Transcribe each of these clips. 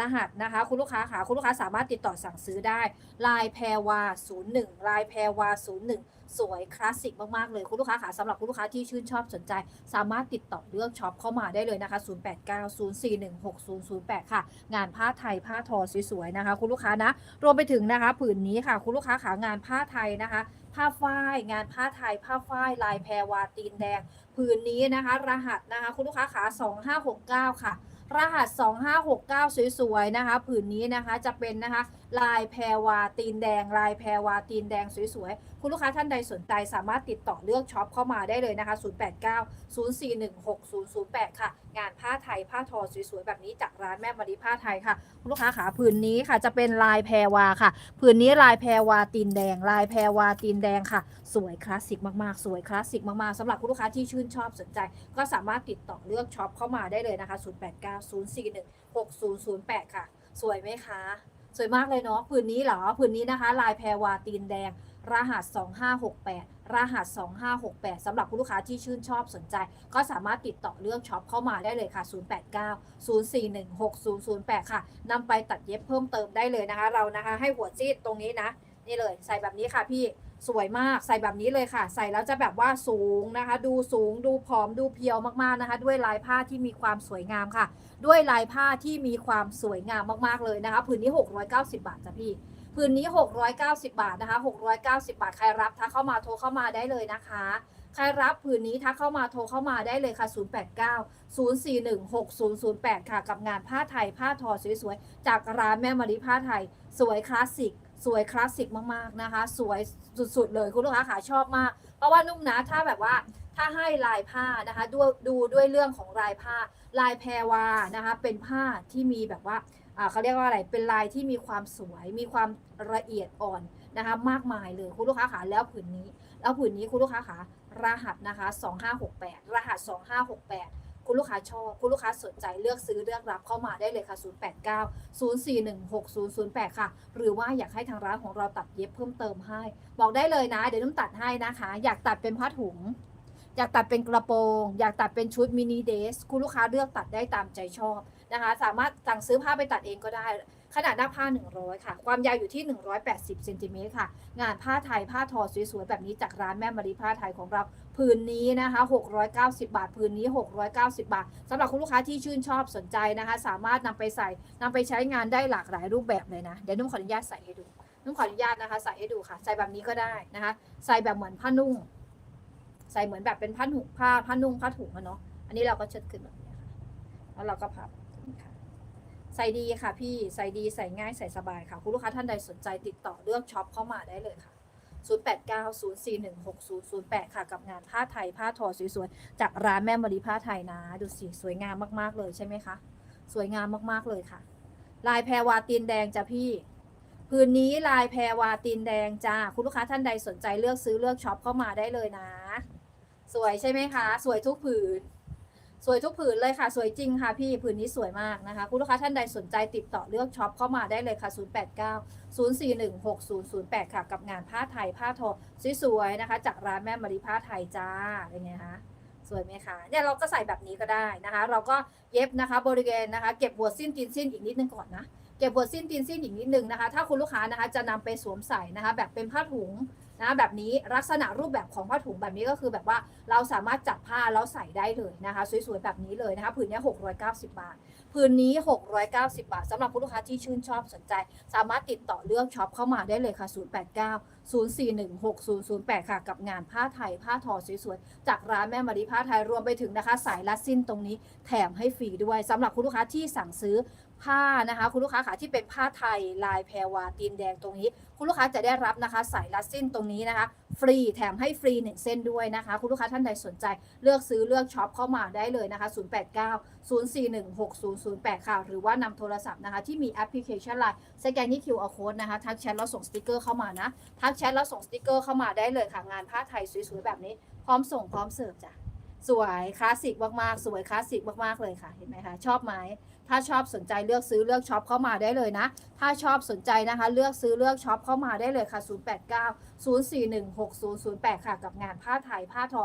รหัสนะคะ คุณลูกค้าค่ะคุณลูกค้าสามารถติดต่อสั่งซื้อได้ลายแพรวา 01ลายแพรวา 01 สวยคลาสสิกมากๆเลย คุณลูกค้าค่ะสำหรับคุณลูกค้าที่ชื่นชอบสนใจ สามารถติดต่อเลือกช็อปเข้ามาได้เลยนะคะ 0890416008 ค่ะ งานผ้าไทยผ้าทอสวยๆนะคะ คุณลูกค้านะ รวมไปถึงนะคะ ผืนนี้ค่ะ คุณลูกค้าขางานผ้าไทยนะคะผ้าฝ้ายงานผ้าไทย ผ้าฝ้ายลายแพรวาตีนแดง ผืนนี้นะคะ รหัสนะคะ คุณลูกค้าขา 2569 ค่ะ รหัส 2569 สวยๆนะคะ ผืนนี้นะคะจะเป็นนะคะ ลายแพรวาตีนแดง ลายแพรวาตีนแดงสวยๆ คุณลูกค้าท่านใดสนใจสามารถติดต่อเลือกช็อปเข้ามาได้เลยนะคะ 089 041 6008 ค่ะ งานผ้าไทยผ้าทอสวยๆ แบบนี้จากร้านแม่มารีผ้าไทยค่ะ คุณลูกค้าขาผืนนี้ค่ะ จะเป็นลายแพรวาค่ะ ผืนนี้ลายแพรวาตีนแดง ลายแพรวาตีนแดงค่ะ สวยคลาสสิกมากๆ สวยคลาสสิกมากๆสำหรับคุณลูกค้าที่ชื่นชอบสนใจ ก็สามารถติดต่อเลือกช็อปเข้ามาได้เลยนะคะ 089 041 6008 ค่ะ สวยไหมคะ สวยมากเลยเนาะผืนนี้เหรอผืนนี้นะคะ ลายแพรวาตีนแดง รหัส 2568 รหัส 2568สำหรับคุณลูกค้าที่ชื่นชอบสนใจ ก็สามารถติดต่อเรื่องช็อปเข้ามาได้เลยค่ะ 089 041 6008 ค่ะนำไปตัดเย็บเพิ่มเติมได้เลยนะคะ เรานะคะ ให้หัวซีดตรงนี้นะ นี่เลยใส่แบบนี้ค่ะพี่ สวยมากใส่แบบนี้เลยค่ะ ใส่แล้วจะแบบว่าสูงนะคะ ดูสูงดูผอมดูเพียวมากๆนะคะ ด้วยลายผ้าที่มีความสวยงามค่ะ ด้วยลายผ้าที่มีความสวยงามมากๆเลยนะคะ ผืนนี้ 690 บาทจ้ะพี่ผืนนี้ 690 บาทนะคะ 690 บาทใครรับทักเข้ามาโทรเข้ามาได้เลยนะคะใครรับผืนนี้ทักเข้ามาโทรเข้ามาได้เลยค่ะ 089 041 6008 ค่ะ กับงานผ้าไทย ผ้าทอสวยๆ จากร้านแม่มารีผ้าไทย สวยคลาสสิก สวยคลาสสิกมากๆนะคะ สวยสุดๆเลยคุณลูกค้าค่ะชอบมาก เพราะว่านุ่มนะถ้าแบบว่าถ้าให้ลายผ้านะคะดูดูด้วยเรื่องของลายผ้า ลายแพรวานะคะ เป็นผ้าที่มีแบบว่าอ่าเขาเรียกว่าอะไรเป็นลายที่มีความสวยมีความละเอียดอ่อนนะคะ มากมายเลยคุณลูกค้าขาแล้วผืนนี้ แล้วผืนนี้คุณลูกค้าขารหัสนะคะ 2568 รหัส 2568 คุณลูกค้าชอบ คุณลูกค้าสนใจเลือกซื้อเลือกรับเข้ามาได้เลยค่ะ 089 041 6008 ค่ะ หรือว่าอยากให้ทางร้านของเราตัดเย็บเพิ่มเติมให้ บอกได้เลยนะ เดี๋ยวนุ่มตัดให้นะคะ อยากตัดเป็นผ้าถุง อยากตัดเป็นกระโปรง อยากตัดเป็นชุดมินิเดส คุณลูกค้าเลือกตัดได้ตามใจชอบนะคะ สามารถสั่งซื้อผ้าไปตัดเองก็ได้ ขนาดหน้าผ้า 100 ค่ะ ความยาวอยู่ที่ 180เซนติเมตรค่ะ งานผ้าไทยผ้าทอสวยๆ แบบนี้จากร้านแม่มารีผ้าไทยของเราผืนนี้นะคะ 690 บาทผืนนี้ 690 บาทสำหรับคุณลูกค้าที่ชื่นชอบสนใจนะคะ สามารถนำไปใส่นำไปใช้งานได้หลากหลายรูปแบบเลยนะ เดี๋ยวนุ่มขออนุญาตใส่ให้ดู นุ่มขออนุญาตนะคะใส่ให้ดูค่ะ ใส่แบบนี้ก็ได้นะคะ ใส่แบบเหมือนผ้านุ่ง ใส่เหมือนแบบเป็นผ้าถุงผ้าผ้านุ่งผ้าถุงอะเนาะ อันนี้เราก็เชิดขึ้นแบบนี้ค่ะ แล้วเราก็พับ ใส่ดีค่ะพี่ใส่ดีใส่ง่ายใส่สบายค่ะ คุณลูกค้าท่านใดสนใจติดต่อเลือกช็อปเข้ามาได้เลยค่ะ 0890416008 ค่ะ กับงานผ้าไทยผ้าทอสวยๆ จากร้านแม่มารีผ้าไทยนะ ดูสิสวยงามมากๆเลยใช่ไหมคะ สวยงามมากๆเลยค่ะ ลายแพรวาตีนแดงจ้ะพี่พื้นนี้ลายแพรวาตีนแดงจ้าคุณลูกค้าท่านใดสนใจเลือกซื้อเลือกช็อปเข้ามาได้เลยนะ สวยใช่ไหมคะ สวยทุกผืน สวยทุกผืนเลยค่ะ สวยจริงค่ะพี่ผืนนี้สวยมากนะคะ คุณลูกค้าท่านใดสนใจติดต่อเลือกช็อปเข้ามาได้เลยค่ะ 089 041 6008 ค่ะ กับงานผ้าไทยผ้าทอสวยๆนะคะ จากร้านแม่มารีผ้าไทยจ้าเป็นไงคะสวยไหมคะเนี่ยเราก็ใส่แบบนี้ก็ได้นะคะ เราก็เย็บนะคะ บริเวณนะคะ เก็บหัวสิ้นตีนสิ้นอีกนิดนึงก่อนนะเก็บหัวสิ้นตีนสิ้นอีกนิดนึงนะคะ ถ้าคุณลูกค้านะคะจะนำไปสวมใส่นะคะ แบบเป็นผ้าถุง นะแบบนี้ลักษณะรูปแบบของผ้าถุงแบบนี้ก็คือแบบว่าเราสามารถจับผ้าแล้วใส่ได้เลยนะคะ สวยๆแบบนี้เลยนะคะผืนนี้690 บาทผืนนี้ 690 บาทสำหรับคุณลูกค้าที่ชื่นชอบสนใจ สามารถติดต่อเลือกช็อปเข้ามาได้เลยค่ะ 089 041 6008 ค่ะ กับงานผ้าไทย ผ้าทอสวยๆ จากร้านแม่มารีผ้าไทยรวมไปถึงนะคะ สายลัดสิ้นตรงนี้แถมให้ฟรีด้วยสำหรับคุณลูกค้าที่สั่งซื้อ ผ้านะคะคุณลูกค้าขาที่เป็นผ้าไทยลายแพรวาตีนแดงตรงนี้ คุณลูกค้าจะได้รับนะคะสายลัดสิ้นตรงนี้นะคะ ฟรีแถมให้ฟรีหนึ่งเส้นด้วยนะคะ คุณลูกค้าท่านใดสนใจเลือกซื้อเลือกช็อปเข้ามาได้เลยนะคะ 089 041 6008 ค่ะ หรือว่านำโทรศัพท์นะคะ ที่มีแอปพลิเคชันไลน์สแกนที่ QR code นะคะทักแชทแล้วส่งสติกเกอร์เข้ามานะทักแชทแล้วส่งสติกเกอร์เข้ามาได้เลยค่ะงานผ้าไทยสวยๆแบบนี้พร้อมส่งพร้อมเสิร์ฟจ้ะ สวยคลาสสิกมากๆ สวยคลาสสิกมากๆเลยค่ะ เห็นไหมคะชอบไหมถ้าชอบสนใจเลือกซื้อเลือกช็อปเข้ามาได้เลยนะ ถ้าชอบสนใจนะคะ เลือกซื้อเลือกช็อปเข้ามาได้เลยค่ะ 089 041 6008 ค่ะ กับงานผ้าไทยผ้าทอ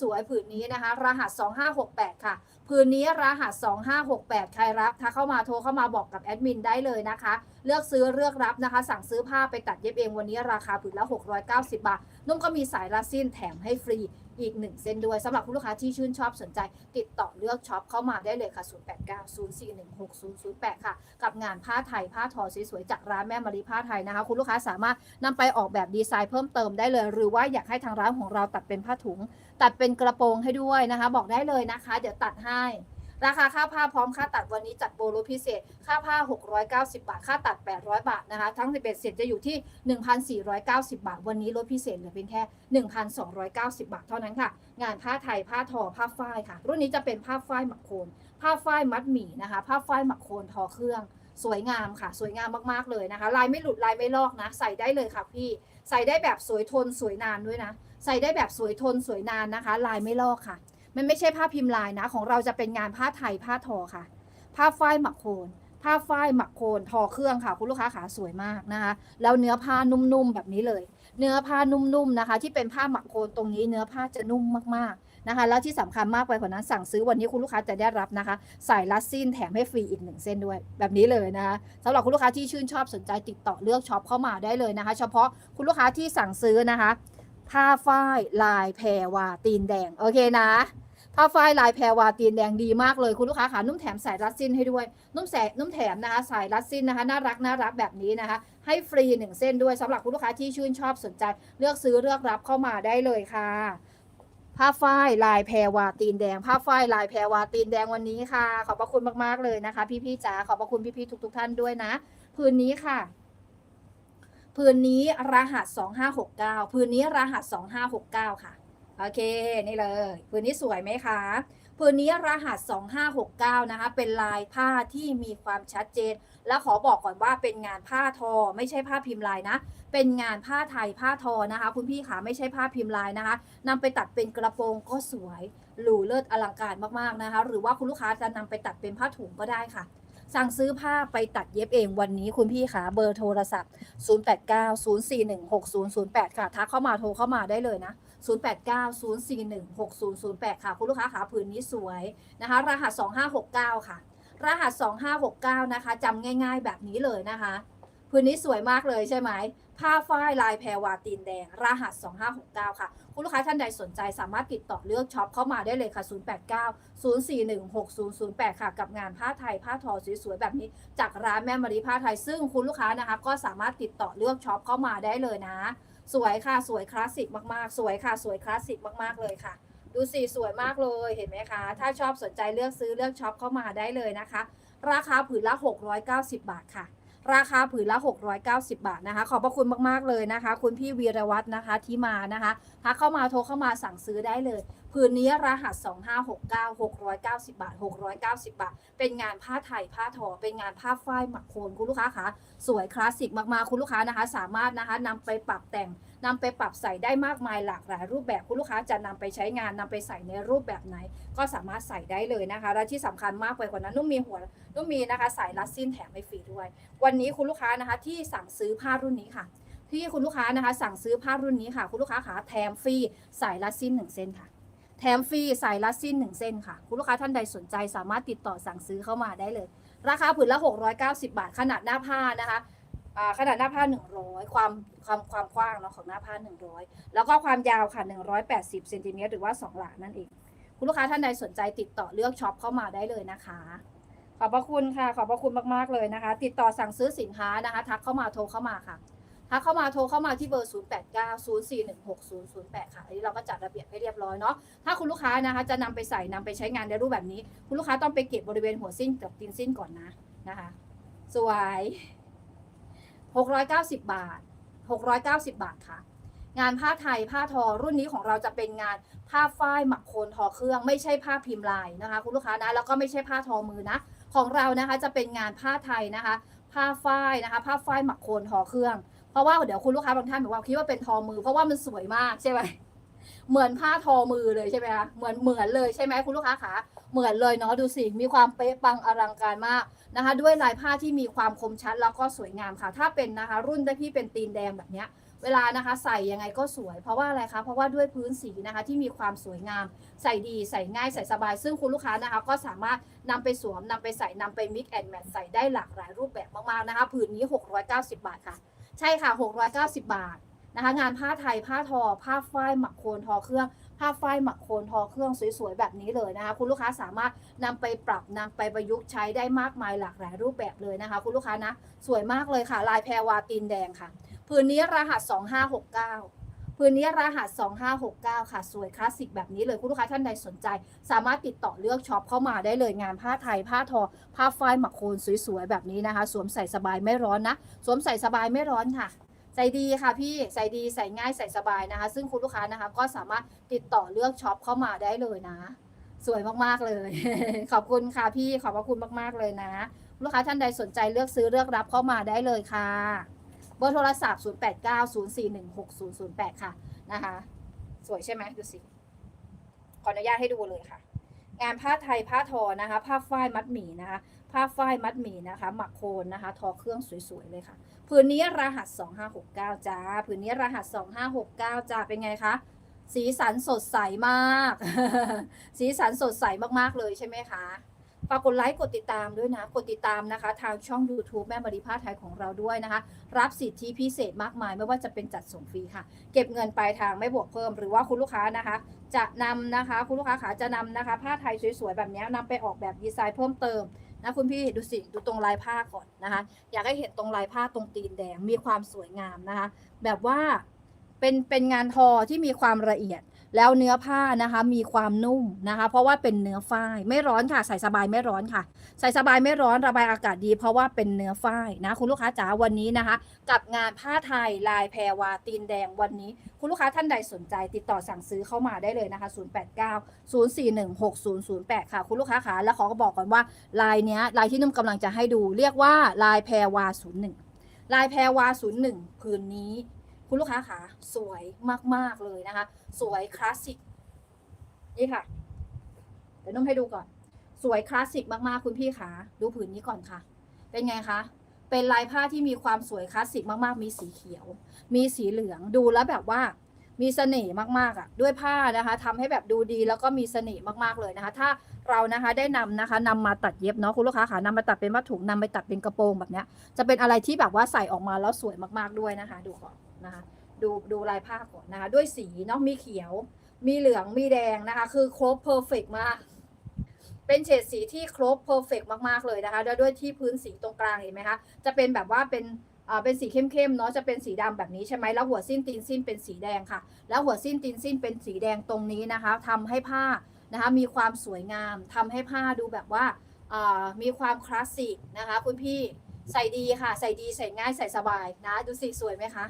สวยๆผืนนี้นะคะ รหัส 2568 ค่ะผืนนี้รหัส 2568 ใครรับถ้าเข้ามาโทรเข้ามาบอกกับแอดมินได้เลยนะคะ เลือกซื้อเลือกรับนะคะ สั่งซื้อผ้าไปตัดเย็บเองวันนี้ราคาผืนละ 690 บาท นุ่มก็มีสายลาซินแถมให้ฟรี อีกหนึ่งเส้นด้วยสำหรับคุณลูกค้าที่ชื่นชอบสนใจ ติดต่อเลือกช็อปเข้ามาได้เลยค่ะ 0890416008 ค่ะ กับงานผ้าไทยผ้าทอสวยๆจากร้านแม่มารีผ้าไทยนะคะ คุณลูกค้าสามารถนำไปออกแบบดีไซน์เพิ่มเติมได้เลย หรือว่าอยากให้ทางร้านของเราตัดเป็นผ้าถุง ตัดเป็นกระโปรงให้ด้วยนะคะ บอกได้เลยนะคะ เดี๋ยวตัดให้ ราคาค่าผ้าพร้อมค่าตัดวันนี้จัดโปรลพิเศษ ค่าผ้า 690 บาท ค่าตัด 800 บาทนะคะ ทั้ง 11เสร็จจะอยู่ที่ 1,490 บาท วันนี้ลดพิเศษเหลือเพียงแค่ 1,290 บาทเท่านั้นค่ะ งานผ้าไทย ผ้าทอ ผ้าฝ้ายค่ะ รุ่นนี้จะเป็นผ้าฝ้ายหมักโคน ผ้าฝ้ายมัดหมี่นะคะ ผ้าฝ้ายหมักโคนทอเครื่อง สวยงามค่ะ สวยงามมากๆเลยนะคะ ลายไม่หลุด ลายไม่ลอกนะ ใส่ได้เลยค่ะพี่ ใส่ได้แบบสวยทนสวยนานด้วยนะ ใส่ได้แบบสวยทนสวยนานนะคะ ลายไม่ลอกค่ะ มันไม่ใช่ผ้าพิมพ์ลายนะ ของเราจะเป็นงานผ้าไทยผ้าทอค่ะ ผ้าฝ้ายหมักโคนผ้าฝ้ายหมักโคนทอเครื่องค่ะ คุณลูกค้าขาสวยมากนะคะ แล้วเนื้อผ้านุ่มๆแบบนี้เลย เนื้อผ้านุ่มๆนะคะ ที่เป็นผ้าหมักโคนตรงนี้เนื้อผ้าจะนุ่มมากๆนะคะ แล้วที่สำคัญมากไปกว่านั้นสั่งซื้อวันนี้คุณลูกค้าจะได้รับนะคะ ใสายลัดซินแถมให้ฟรีอีกหนึ่งเส้นด้วย แบบนี้เลยนะคะสำหรับคุณลูกค้าที่ชื่นชอบสนใจติดต่อเลือกช็อปเข้ามาได้เลยนะคะ เฉพาะคุณลูกค้าที่สั่งซื้อนะคะ ผ้าฝ้ายลายแพรวาตีนแดง โอเคนะ ผ้าฝ้ายลายแพรวาตีนแดงดีมากเลยคุณลูกค้าขานุ่มแถมสายรัดสิ้นให้ด้วย นุ่มแสนุ่มแถมนะคะสายรัดสิ้นนะคะน่ารักน่ารักแบบนี้นะคะ ให้ฟรีหนึ่งเส้นด้วยสำหรับคุณลูกค้าที่ชื่นชอบสนใจ เลือกซื้อเลือกรับเข้ามาได้เลยค่ะผ้าฝ้ายลายแพรวาตีนแดง ผ้าฝ้ายลายแพรวาตีนแดงวันนี้ค่ะ ขอบพระคุณมากๆเลยนะคะ พี่ๆจ๋าขอบพระคุณพี่ๆทุก ๆ ท่านด้วยนะพื้นนี้ค่ะ พื้นนี้รหัส 2569พื้นนี้รหัส 2569 ค่ะ โอเค นี่เลยพื้นนี้สวยไหมคะพื้นนี้รหัส 2569 นะคะ เป็นลายผ้าที่มีความชัดเจน และขอบอกก่อนว่าเป็นงานผ้าทอ ไม่ใช่ผ้าพิมพ์ลายนะ เป็นงานผ้าไทยผ้าทอนะคะ คุณพี่ขาไม่ใช่ผ้าพิมพ์ลายนะคะนำไปตัดเป็นกระโปรงก็สวย หรูเลิศอลังการมากๆนะคะ หรือว่าคุณลูกค้าจะนำไปตัดเป็นผ้าถุงก็ได้ค่ะ สั่งซื้อผ้าไปตัดเย็บเองวันนี้คุณพี่ขาเบอร์โทรศัพท์ 0890416008 ค่ะทักเข้ามาโทรเข้ามาได้เลยนะ 0890416008 ค่ะ คุณลูกค้าขาผืนนี้สวยนะคะ รหัส 2569 ค่ะ รหัส 2569 นะคะจำง่าย ๆ แบบนี้เลยนะคะ ผืนนี้สวยมากเลยใช่ไหม ผ้าฝ้ายลายแพรวาตีนแดง รหัส 2569 ค่ะ คุณลูกค้าท่านใดสนใจสามารถติดต่อเลือกช็อปเข้ามาได้เลยค่ะ 089 041 6008 ค่ะ กับงานผ้าไทยผ้าทอสวยๆ แบบนี้ จากร้านแม่มารีผ้าไทย ซึ่งคุณลูกค้านะคะ ก็สามารถติดต่อเลือกช็อปเข้ามาได้เลยนะ สวยค่ะ สวยคลาสสิกมากๆ สวยค่ะ สวยคลาสสิกมากๆ เลยค่ะดูสิสวยมากเลยเห็นไหมคะ ถ้าชอบสนใจเลือกซื้อเลือกช็อปเข้ามาได้เลยนะคะ ราคาผืนละ 690 บาทค่ะ ราคาผืนละ 690 บาทนะคะ ขอบพระคุณมากๆเลยนะคะ คุณพี่วีรวัตรนะคะที่มานะคะทักเข้ามาโทรเข้ามาสั่งซื้อได้เลย ผืนนี้รหัส 2569 690 บาท 690 บาท เป็นงานผ้าไทยผ้าทอ เป็นงานผ้าฝ้ายหมักโคนคุณลูกค้าคะสวยคลาสสิกมากๆคุณลูกค้านะคะ สามารถนะคะนำไปปรับแต่งนำไปปรับใส่ได้มากมายหลากหลายรูปแบบคุณลูกค้าจะนำไปใช้งานนำไปใส่ในรูปแบบไหน ก็สามารถใส่ได้เลยนะคะ และที่สำคัญมากไปกว่านั้นนุ่มมีหัวนุ่มมีนะคะสายรัดสิ้นแถมให้ฟรีด้วย วันนี้คุณลูกค้านะคะที่สั่งซื้อผ้ารุ่นนี้ค่ะ ที่คุณลูกค้านะคะสั่งซื้อผ้ารุ่นนี้ค่ะ คุณลูกค้าขาแถมฟรีสายรัดสิ้นหนึ่งเส้นค่ะแถมฟรีสายรัดสิ้นหนึ่งเส้นค่ะ คุณลูกค้าท่านใดสนใจสามารถติดต่อสั่งซื้อเข้ามาได้เลย ราคาผืนละ 690 บาท ขนาดหน้าผ้านะคะ ขนาดหน้าผ้า 100 ความความความกว้างเนาะของหน้าผ้า 100 แล้วก็ความยาวค่ะ 180เซนติเมตรหรือว่า 2 หลานั่นเอง คุณลูกค้าท่านใดสนใจติดต่อเลือกช็อปเข้ามาได้เลยนะคะ ขอบพระคุณค่ะ ขอบพระคุณมากๆเลยนะคะ ติดต่อสั่งซื้อสินค้านะคะ ทักเข้ามาโทรเข้ามาค่ะทักเข้ามาโทรเข้ามาที่เบอร์ 0890416008 ค่ะ อันนี้เราก็จัดระเบียบให้เรียบร้อยเนาะ ถ้าคุณลูกค้านะคะจะนำไปใส่นำไปใช้งานในรูปแบบนี้ คุณลูกค้าต้องไปเก็บบริเวณหัวสิ้นกับตีนสิ้นก่อนนะนะคะ สวย 690 บาท 690 บาทค่ะ งานผ้าไทยผ้าทอรุ่นนี้ของเราจะเป็นงานผ้าฝ้ายหมักโคนทอเครื่อง ไม่ใช่ผ้าพิมพ์ลายนะคะ คุณลูกค้านะแล้วก็ไม่ใช่ผ้าทอมือนะ ของเรานะคะจะเป็นงานผ้าไทยนะคะ ผ้าฝ้ายนะคะ ผ้าฝ้ายหมักโคนทอเครื่องเพราะว่าเดี๋ยวคุณลูกค้าบางท่านบอกว่าคิดว่าเป็นทอมือเพราะว่ามันสวยมากใช่ไหมเหมือนผ้าทอมือเลยใช่ไหมคะเหมือนเหมือนเลยใช่ไหมคุณลูกค้าขา เหมือนเลยเนาะดูสิ มีความเป๊ะปังอลังการมากนะคะ ด้วยลายผ้าที่มีความคมชัดแล้วก็สวยงามค่ะ ถ้าเป็นนะคะ รุ่นที่เป็นตีนแดงแบบเนี้ยเวลานะคะใส่ยังไงก็สวย เพราะว่าอะไรคะเพราะว่าด้วยพื้นสีนะคะที่มีความสวยงาม ใส่ดีใส่ง่ายใส่สบาย ซึ่งคุณลูกค้านะคะ ก็สามารถนำไปสวมนำไปใส่นำไปมิกแอนด์แมทใส่ได้หลากหลายรูปแบบมากๆนะคะผืนนี้ 690 บาทค่ะ ใช่ค่ะ 690 บาทนะคะ งานผ้าไทยผ้าทอ ผ้าฝ้ายหมักโคนทอเครื่อง ผ้าฝ้ายหมักโคนทอเครื่องสวยๆแบบนี้เลยนะคะ คุณลูกค้าสามารถนำไปปรับนำไปประยุกต์ใช้ได้มากมายหลากหลายรูปแบบเลยนะคะ คุณลูกค้านะ สวยมากเลยค่ะ ลายแพรวาตีนแดงค่ะผืนนี้รหัส 2569ผืนนี้รหัส 2569 ค่ะ สวยคลาสสิกแบบนี้เลยคุณลูกค้าท่านใดสนใจ สามารถติดต่อเลือกช็อปเข้ามาได้เลยงานผ้าไทย ผ้าทอ ผ้าฝ้ายหมักโคนสวยๆ แบบนี้นะคะ สวมใส่สบายไม่ร้อนนะ สวมใส่สบายไม่ร้อนค่ะ ใส่ดีค่ะพี่ใส่ดีใส่ง่ายใส่สบายนะคะ ซึ่งคุณลูกค้านะคะ ก็สามารถติดต่อเลือกช็อปเข้ามาได้เลยนะ สวยมากๆเลย ขอบคุณค่ะพี่ขอบพระคุณมากๆเลยนะ ลูกค้าท่านใดสนใจเลือกซื้อเลือกรับเข้ามาได้เลยค่ะเบอร์โทรศัพท์ 0890416008 ค่ะนะคะ สวยใช่ไหมดูสิขออนุญาตให้ดูเลยค่ะ งานผ้าไทยผ้าทอนะคะ ผ้าฝ้ายมัดหมี่นะคะ ผ้าฝ้ายมัดหมี่นะคะ หมักโคนนะคะ ทอเครื่องสวยๆเลยค่ะ ผืนนี้รหัส 2569จ้าผืนนี้รหัส 2569จ้าเป็นไงคะสีสันสดใสมาก สีสันสดใสมากๆเลยใช่ไหมคะฝากกดไลค์กดติดตามด้วยนะ กดติดตามนะคะ ทางช่อง YouTube แม่มารีผ้าไทยของเราด้วยนะคะ รับสิทธิพิเศษมากมาย ไม่ว่าจะเป็นจัดส่งฟรีค่ะ เก็บเงินปลายทางไม่บวกเพิ่ม หรือว่าคุณลูกค้านะคะ จะนำนะคะ คุณลูกค้าขาจะนำนะคะ ผ้าไทยสวยๆแบบนี้นำไปออกแบบดีไซน์เพิ่มเติม นะคุณพี่ดูสิดูตรงลายผ้าก่อนนะคะ อยากให้เห็นตรงลายผ้าตรงตีนแดงมีความสวยงามนะคะ แบบว่า เป็นเป็นงานทอที่มีความละเอียด แล้วเนื้อผ้านะคะมีความนุ่มนะคะ เพราะว่าเป็นเนื้อฝ้ายไม่ร้อนค่ะ ใส่สบายไม่ร้อนค่ะ ใส่สบายไม่ร้อนระบายอากาศดี เพราะว่าเป็นเนื้อฝ้ายนะ คุณลูกค้าจ๋าวันนี้นะคะ กับงานผ้าไทยลายแพรวาตีนแดงวันนี้ คุณลูกค้าท่านใดสนใจ ติดต่อสั่งซื้อเข้ามาได้เลยนะคะ 089 041 6008 ค่ะ คุณลูกค้าขาแล้วขอก็บอกก่อนว่าลายเนี้ยลายที่นุ่มกำลังจะให้ดู เรียกว่าลายแพรวา 01ลายแพรวา 01ผืนนี้ คุณลูกค้าขาสวยมากๆเลยนะคะ สวยคลาสสิกนี่ค่ะ เดี๋ยวนุ่มให้ดูก่อน สวยคลาสสิกมากๆคุณพี่ขาดูผืนนี้ก่อนค่ะ เป็นไงคะเป็นลายผ้าที่มีความสวยคลาสสิกมากๆ มีสีเขียว มีสีเหลืองดูแล้วแบบว่ามีเสน่ห์มากๆอะด้วยผ้านะคะทำให้แบบดูดีแล้วก็มีเสน่ห์มากๆเลยนะคะ ถ้าเรานะคะได้นำนะคะนำมาตัดเย็บเนาะคุณลูกค้าขานำมาตัดเป็นผ้าถุงนำไปตัดเป็นกระโปรงแบบเนี้ยจะเป็นอะไรที่แบบว่าใส่ออกมาแล้วสวยมากๆด้วยนะคะ ดูก่อน นะคะดูดูลายผ้าก่อนนะคะด้วยสีเนาะมีเขียว มีเหลืองมีแดงนะคะ คือครบเพอร์เฟกมากเป็นเฉดสีที่ครบเพอร์เฟกมากๆเลยนะคะแล้วด้วยที่พื้นสีตรงกลางเห็นไหมคะจะเป็นแบบว่าเป็นอ่าเป็นสีเข้มๆเนาะจะเป็นสีดำแบบนี้ใช่ไหมแล้วหัวสิ้นตีนสิ้นเป็นสีแดงค่ะ แล้วหัวสิ้นตีนสิ้นเป็นสีแดงตรงนี้นะคะทำให้ผ้านะคะมีความสวยงามทำให้ผ้าดูแบบว่าอ่ามีความคลาสสิกนะคะ คุณพี่ใส่ดีค่ะ ใส่ดีใส่ง่ายใส่สบายนะ ดูสิสวยไหมคะ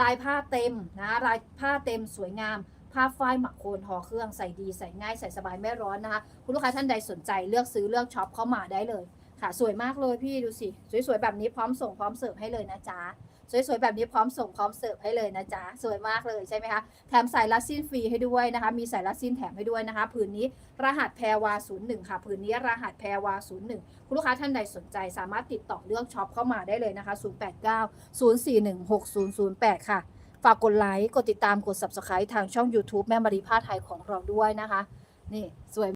ลายผ้าเต็มนะลายผ้าเต็มสวยงามผ้าฝ้ายหมักโคนทอเครื่องใส่ดีใส่ง่ายใส่สบายไม่ร้อนนะคะคุณลูกค้าท่านใดสนใจเลือกซื้อเลือกช็อปเข้ามาได้เลยค่ะ สวยมากเลยพี่ดูสิ สวยๆแบบนี้พร้อมส่งพร้อมเสิร์ฟให้เลยนะจ๊ะ สวยๆ แบบนี้พร้อมส่งพร้อมเสิร์ฟให้เลยนะจ๊ะ สวยมากเลยใช่ไหมคะ แถมสายลัดสิ้นฟรีให้ด้วยนะคะ มีสายลัดสิ้นแถมให้ด้วยนะคะ ผืนนี้รหัสแพรวา 01 ค่ะ ผืนนี้รหัสแพรวา 01 คุณลูกค้าท่านใดสนใจสามารถติดต่อเลือกช็อปเข้ามาได้เลยนะคะ 089 041 6008 ค่ะ ฝากกดไลค์ กดติดตาม กด subscribe ทางช่อง YouTube แม่มารีผ้าไทยของเราด้วยนะคะ นี่สวย